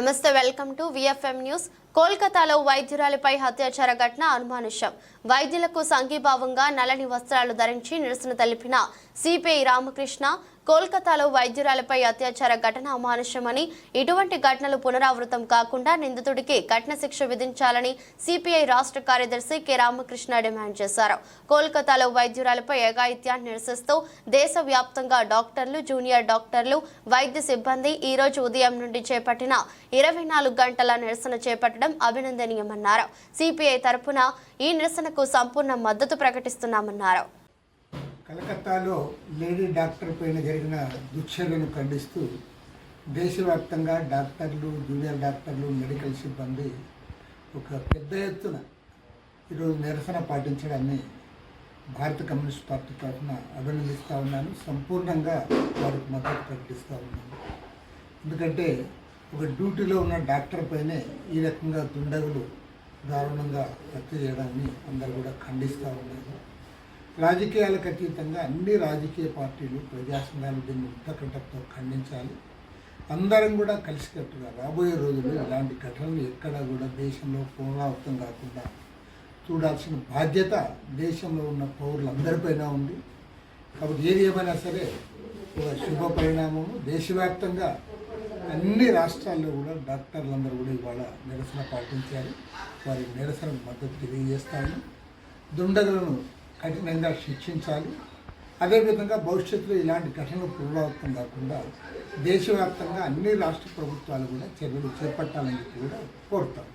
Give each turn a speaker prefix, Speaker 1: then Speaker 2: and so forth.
Speaker 1: నమస్తే welcome to VFM news కోల్కతాలో వైద్యురాలిపై అత్యాచార ఘటన అనుమానుష్యం. వైద్యులకు సంఘీభావంగా నలని వస్త్రాలు ధరించి నిరసన తెలిపిన సిపిఐ రామకృష్ణ కోల్కతాలో వైద్యురాలపై అత్యాచార ఘటన అమానుష్యమని ఇటువంటి ఘటనలు పునరావృతం కాకుండా నిందితుడికి కఠిన శిక్ష విధించాలని సిపిఐ రాష్ట్ర కార్యదర్శి కె రామకృష్ణ డిమాండ్ చేశారు. కోల్కతాలో వైద్యురాలపై ఏకాయిత్యాన్ని నిరసిస్తూ దేశవ్యాప్తంగా డాక్టర్లు జూనియర్ డాక్టర్లు వైద్య సిబ్బంది ఈ రోజు ఉదయం నుండి చేపట్టిన ఇరవై నాలుగు గంటల నిరసన చేపట్టడం అభినందనీయమన్నారు. సిపిఐ తరపున ఈ నిరసనకు సంపూర్ణ మద్దతు ప్రకటిస్తున్నామన్నారు.
Speaker 2: కలకత్తాలో లేడీ డాక్టర్ పైన జరిగిన దుశ్చర్యను ఖండిస్తూ దేశవ్యాప్తంగా డాక్టర్లు జూనియర్ డాక్టర్లు మెడికల్ సిబ్బంది ఒక పెద్ద ఎత్తున ఈరోజు నిరసన పాటించడాన్ని భారత కమ్యూనిస్ట్ పార్టీ తరఫున అభినందిస్తూ ఉన్నాను. సంపూర్ణంగా వారికి మద్దతు ప్రకటిస్తూ ఉన్నాను. ఎందుకంటే ఒక డ్యూటీలో ఉన్న డాక్టర్ పైనే ఈ రకంగా దుండగులు దారుణంగా హత్య చేయడాన్ని అందరూ కూడా ఖండిస్తూ ఉన్నారు. రాజకీయాలకు అతీతంగా అన్ని రాజకీయ పార్టీలు ప్రజా సంఘాలు దీన్ని ఉత్తకంఠంతో ఖండించాలి. అందరం కూడా కలిసికట్టుగా రాబోయే రోజుల్లో ఇలాంటి ఘటనలు ఎక్కడా కూడా దేశంలో పునరావృతం కాకుండా చూడాల్సిన బాధ్యత దేశంలో ఉన్న పౌరులందరిపైన ఉంది. కాబట్టి ఏది ఏమైనా సరే ఒక శుభ పరిణామము. దేశవ్యాప్తంగా అన్ని రాష్ట్రాల్లో కూడా డాక్టర్లందరూ కూడా ఇవాళ నిరసన పాటించారు. వారి నిరసనకు మద్దతు తెలియజేస్తాను. దుండగులను కఠినంగా శిక్షించాలి. అదేవిధంగా భవిష్యత్తులో ఇలాంటి ఘటనలు పునరావృతం కాకుండా దేశవ్యాప్తంగా అన్ని రాష్ట్ర ప్రభుత్వాలు కూడా చర్యలు చేపట్టాలని కూడా కోరుతాం.